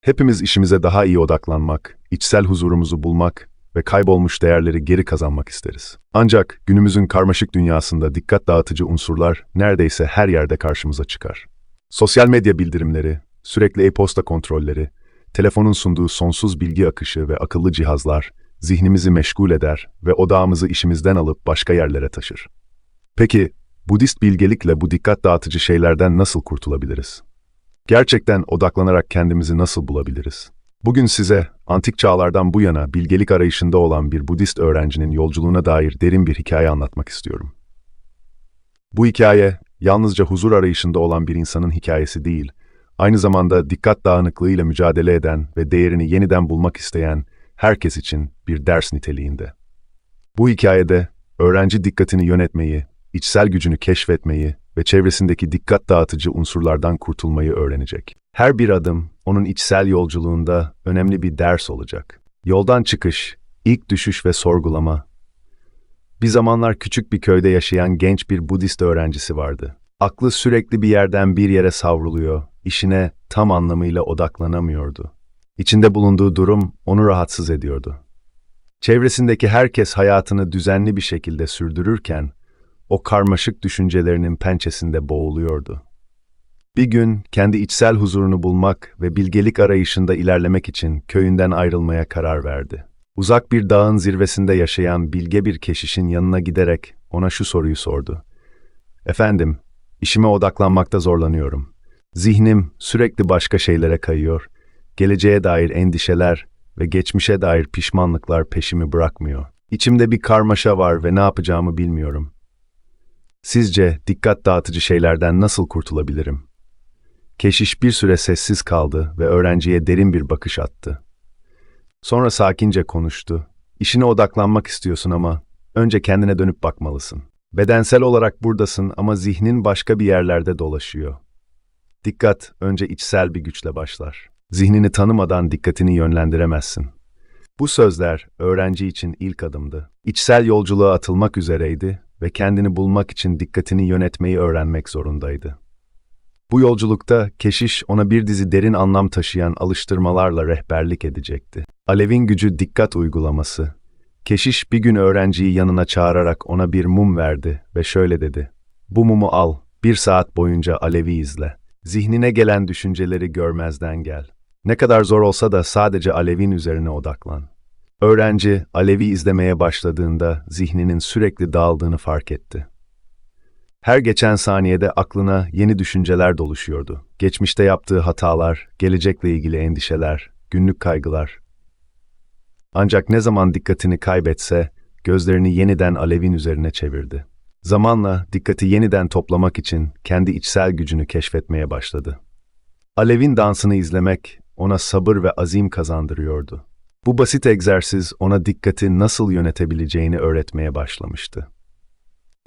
Hepimiz işimize daha iyi odaklanmak, içsel huzurumuzu bulmak ve kaybolmuş değerleri geri kazanmak isteriz. Ancak günümüzün karmaşık dünyasında dikkat dağıtıcı unsurlar neredeyse her yerde karşımıza çıkar. Sosyal medya bildirimleri, sürekli e-posta kontrolleri, telefonun sunduğu sonsuz bilgi akışı ve akıllı cihazlar zihnimizi meşgul eder ve odağımızı işimizden alıp başka yerlere taşır. Peki, Budist bilgelikle bu dikkat dağıtıcı şeylerden nasıl kurtulabiliriz? Gerçekten odaklanarak kendimizi nasıl bulabiliriz? Bugün size antik çağlardan bu yana bilgelik arayışında olan bir Budist öğrencinin yolculuğuna dair derin bir hikaye anlatmak istiyorum. Bu hikaye yalnızca huzur arayışında olan bir insanın hikayesi değil, aynı zamanda dikkat dağınıklığıyla mücadele eden ve değerini yeniden bulmak isteyen herkes için bir ders niteliğinde. Bu hikayede öğrenci dikkatini yönetmeyi, içsel gücünü keşfetmeyi ve çevresindeki dikkat dağıtıcı unsurlardan kurtulmayı öğrenecek. Her bir adım onun içsel yolculuğunda önemli bir ders olacak. Yoldan çıkış, ilk düşüş ve sorgulama. Bir zamanlar küçük bir köyde yaşayan genç bir Budist öğrencisi vardı. Aklı sürekli bir yerden bir yere savruluyor, işine tam anlamıyla odaklanamıyordu. İçinde bulunduğu durum onu rahatsız ediyordu. Çevresindeki herkes hayatını düzenli bir şekilde sürdürürken, o karmaşık düşüncelerinin pençesinde boğuluyordu. Bir gün kendi içsel huzurunu bulmak ve bilgelik arayışında ilerlemek için köyünden ayrılmaya karar verdi. Uzak bir dağın zirvesinde yaşayan bilge bir keşişin yanına giderek ona şu soruyu sordu. Efendim, işime odaklanmakta zorlanıyorum. Zihnim sürekli başka şeylere kayıyor. Geleceğe dair endişeler ve geçmişe dair pişmanlıklar peşimi bırakmıyor. İçimde bir karmaşa var ve ne yapacağımı bilmiyorum. Sizce dikkat dağıtıcı şeylerden nasıl kurtulabilirim? Keşiş bir süre sessiz kaldı ve öğrenciye derin bir bakış attı. Sonra sakince konuştu. İşine odaklanmak istiyorsun ama önce kendine dönüp bakmalısın. Bedensel olarak buradasın ama zihnin başka bir yerlerde dolaşıyor. Dikkat önce içsel bir güçle başlar. Zihnini tanımadan dikkatini yönlendiremezsin. Bu sözler öğrenci için ilk adımdı. İçsel yolculuğa atılmak üzereydi ve kendini bulmak için dikkatini yönetmeyi öğrenmek zorundaydı. Bu yolculukta keşiş ona bir dizi derin anlam taşıyan alıştırmalarla rehberlik edecekti. Alev'in gücü dikkat uygulaması. Keşiş bir gün öğrenciyi yanına çağırarak ona bir mum verdi ve şöyle dedi. Bu mumu al, bir saat boyunca Alev'i izle. Zihnine gelen düşünceleri görmezden gel. Ne kadar zor olsa da sadece Alev'in üzerine odaklan. Öğrenci Alev'i izlemeye başladığında zihninin sürekli dağıldığını fark etti. Her geçen saniyede aklına yeni düşünceler doluşuyordu. Geçmişte yaptığı hatalar, gelecekle ilgili endişeler, günlük kaygılar. Ancak ne zaman dikkatini kaybetse, gözlerini yeniden Alev'in üzerine çevirdi. Zamanla dikkati yeniden toplamak için kendi içsel gücünü keşfetmeye başladı. Alev'in dansını izlemek ona sabır ve azim kazandırıyordu. Bu basit egzersiz ona dikkati nasıl yönetebileceğini öğretmeye başlamıştı.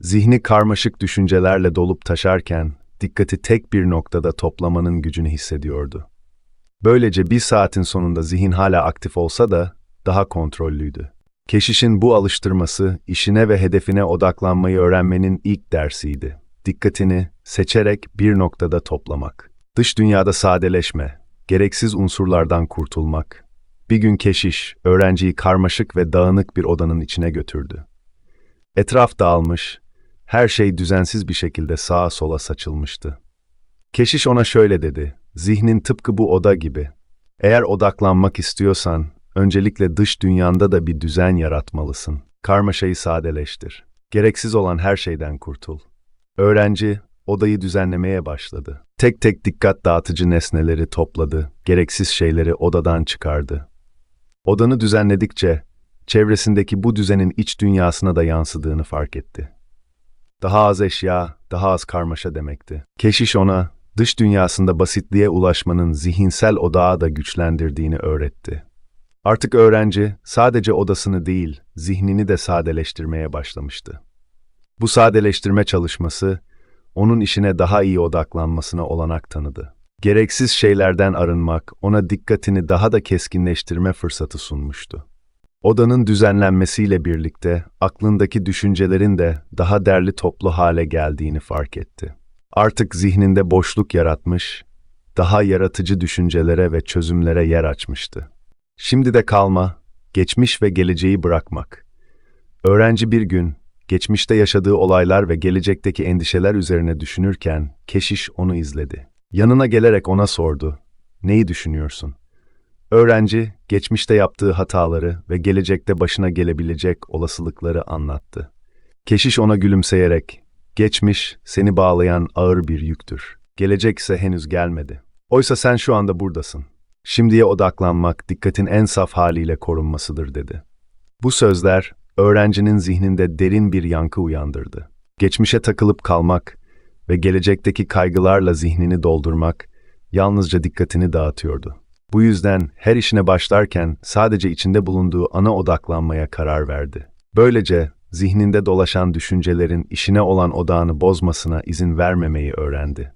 Zihni karmaşık düşüncelerle dolup taşarken dikkati tek bir noktada toplamanın gücünü hissediyordu. Böylece bir saatin sonunda zihin hala aktif olsa da daha kontrollüydü. Keşişin bu alıştırması işine ve hedefine odaklanmayı öğrenmenin ilk dersiydi. Dikkatini seçerek bir noktada toplamak. Dış dünyada sadeleşme, gereksiz unsurlardan kurtulmak. Bir gün keşiş, öğrenciyi karmaşık ve dağınık bir odanın içine götürdü. Etraf dağılmış, her şey düzensiz bir şekilde sağa sola saçılmıştı. Keşiş ona şöyle dedi, zihnin tıpkı bu oda gibi. Eğer odaklanmak istiyorsan, öncelikle dış dünyanda da bir düzen yaratmalısın. Karmaşayı sadeleştir. Gereksiz olan her şeyden kurtul. Öğrenci, odayı düzenlemeye başladı. Tek tek dikkat dağıtıcı nesneleri topladı, gereksiz şeyleri odadan çıkardı. Odanı düzenledikçe, çevresindeki bu düzenin iç dünyasına da yansıdığını fark etti. Daha az eşya, daha az karmaşa demekti. Keşiş ona, dış dünyasında basitliğe ulaşmanın zihinsel odağı da güçlendirdiğini öğretti. Artık öğrenci sadece odasını değil, zihnini de sadeleştirmeye başlamıştı. Bu sadeleştirme çalışması, onun işine daha iyi odaklanmasına olanak tanıdı. Gereksiz şeylerden arınmak, ona dikkatini daha da keskinleştirme fırsatı sunmuştu. Odanın düzenlenmesiyle birlikte aklındaki düşüncelerin de daha derli toplu hale geldiğini fark etti. Artık zihninde boşluk yaratmış, daha yaratıcı düşüncelere ve çözümlere yer açmıştı. Şimdi de kalma, geçmiş ve geleceği bırakmak. Öğrenci bir gün, geçmişte yaşadığı olaylar ve gelecekteki endişeler üzerine düşünürken keşiş onu izledi. Yanına gelerek ona sordu, neyi düşünüyorsun? Öğrenci, geçmişte yaptığı hataları ve gelecekte başına gelebilecek olasılıkları anlattı. Keşiş ona gülümseyerek, geçmiş seni bağlayan ağır bir yüktür. Gelecek ise henüz gelmedi. Oysa sen şu anda buradasın. Şimdiye odaklanmak dikkatin en saf haliyle korunmasıdır dedi. Bu sözler öğrencinin zihninde derin bir yankı uyandırdı. Geçmişe takılıp kalmak ve gelecekteki kaygılarla zihnini doldurmak yalnızca dikkatini dağıtıyordu. Bu yüzden her işine başlarken sadece içinde bulunduğu ana odaklanmaya karar verdi. Böylece zihninde dolaşan düşüncelerin işine olan odağını bozmasına izin vermemeyi öğrendi.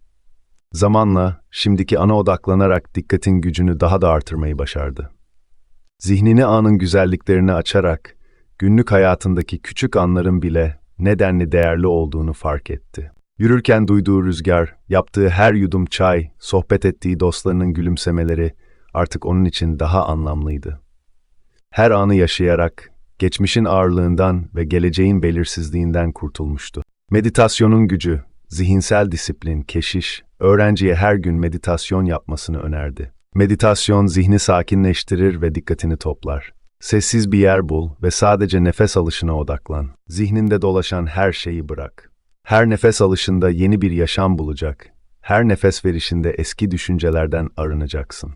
Zamanla şimdiki ana odaklanarak dikkatin gücünü daha da artırmayı başardı. Zihnini anın güzelliklerini açarak günlük hayatındaki küçük anların bile nedenli değerli olduğunu fark etti. Yürürken duyduğu rüzgar, yaptığı her yudum çay, sohbet ettiği dostlarının gülümsemeleri artık onun için daha anlamlıydı. Her anı yaşayarak geçmişin ağırlığından ve geleceğin belirsizliğinden kurtulmuştu. Meditasyonun gücü, zihinsel disiplin, keşiş, öğrenciye her gün meditasyon yapmasını önerdi. Meditasyon zihni sakinleştirir ve dikkatini toplar. Sessiz bir yer bul ve sadece nefes alışına odaklan. Zihninde dolaşan her şeyi bırak. Her nefes alışında yeni bir yaşam bulacak. Her nefes verişinde eski düşüncelerden arınacaksın.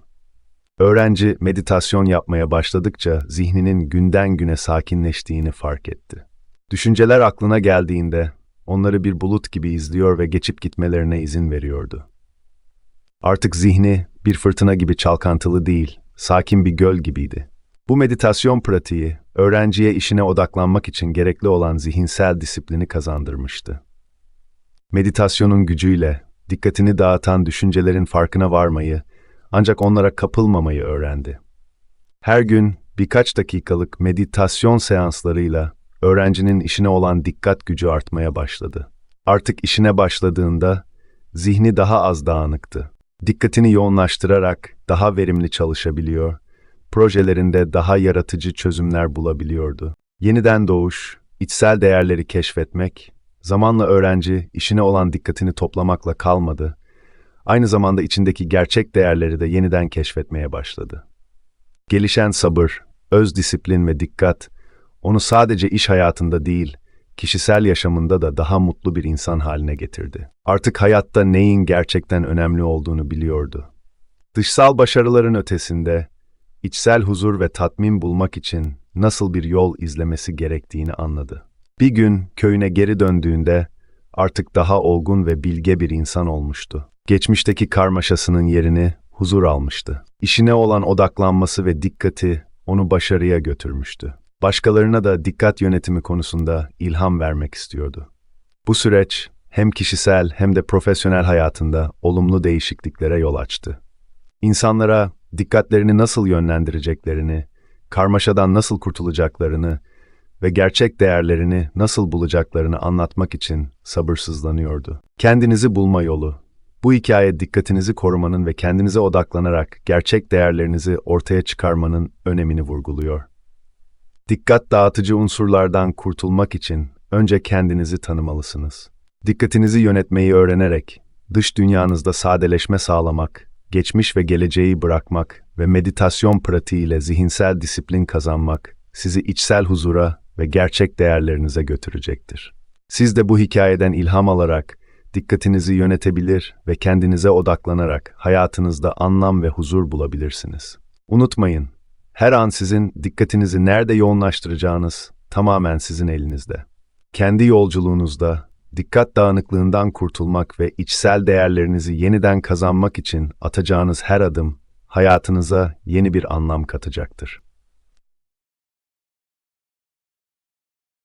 Öğrenci meditasyon yapmaya başladıkça zihninin günden güne sakinleştiğini fark etti. Düşünceler aklına geldiğinde onları bir bulut gibi izliyor ve geçip gitmelerine izin veriyordu. Artık zihni bir fırtına gibi çalkantılı değil, sakin bir göl gibiydi. Bu meditasyon pratiği öğrenciye işine odaklanmak için gerekli olan zihinsel disiplini kazandırmıştı. Meditasyonun gücüyle dikkatini dağıtan düşüncelerin farkına varmayı ancak onlara kapılmamayı öğrendi. Her gün birkaç dakikalık meditasyon seanslarıyla öğrencinin işine olan dikkat gücü artmaya başladı. Artık işine başladığında zihni daha az dağınıktı. Dikkatini yoğunlaştırarak daha verimli çalışabiliyor, projelerinde daha yaratıcı çözümler bulabiliyordu. Yeniden doğuş, içsel değerleri keşfetmek, zamanla öğrenci işine olan dikkatini toplamakla kalmadı, aynı zamanda içindeki gerçek değerleri de yeniden keşfetmeye başladı. Gelişen sabır, öz disiplin ve dikkat, onu sadece iş hayatında değil, kişisel yaşamında da daha mutlu bir insan haline getirdi. Artık hayatta neyin gerçekten önemli olduğunu biliyordu. Dışsal başarıların ötesinde, içsel huzur ve tatmin bulmak için nasıl bir yol izlemesi gerektiğini anladı. Bir gün köyüne geri döndüğünde artık daha olgun ve bilge bir insan olmuştu. Geçmişteki karmaşasının yerini huzur almıştı. İşine olan odaklanması ve dikkati onu başarıya götürmüştü. Başkalarına da dikkat yönetimi konusunda ilham vermek istiyordu. Bu süreç hem kişisel hem de profesyonel hayatında olumlu değişikliklere yol açtı. İnsanlara dikkatlerini nasıl yönlendireceklerini, karmaşadan nasıl kurtulacaklarını ve gerçek değerlerini nasıl bulacaklarını anlatmak için sabırsızlanıyordu. Kendinizi bulma yolu. Bu hikaye dikkatinizi korumanın ve kendinize odaklanarak gerçek değerlerinizi ortaya çıkarmanın önemini vurguluyor. Dikkat dağıtıcı unsurlardan kurtulmak için önce kendinizi tanımalısınız. Dikkatinizi yönetmeyi öğrenerek dış dünyanızda sadeleşme sağlamak, geçmiş ve geleceği bırakmak ve meditasyon pratiğiyle zihinsel disiplin kazanmak sizi içsel huzura ve gerçek değerlerinize götürecektir. Siz de bu hikayeden ilham alarak dikkatinizi yönetebilir ve kendinize odaklanarak hayatınızda anlam ve huzur bulabilirsiniz. Unutmayın, her an sizin dikkatinizi nerede yoğunlaştıracağınız tamamen sizin elinizde. Kendi yolculuğunuzda dikkat dağınıklığından kurtulmak ve içsel değerlerinizi yeniden kazanmak için atacağınız her adım hayatınıza yeni bir anlam katacaktır.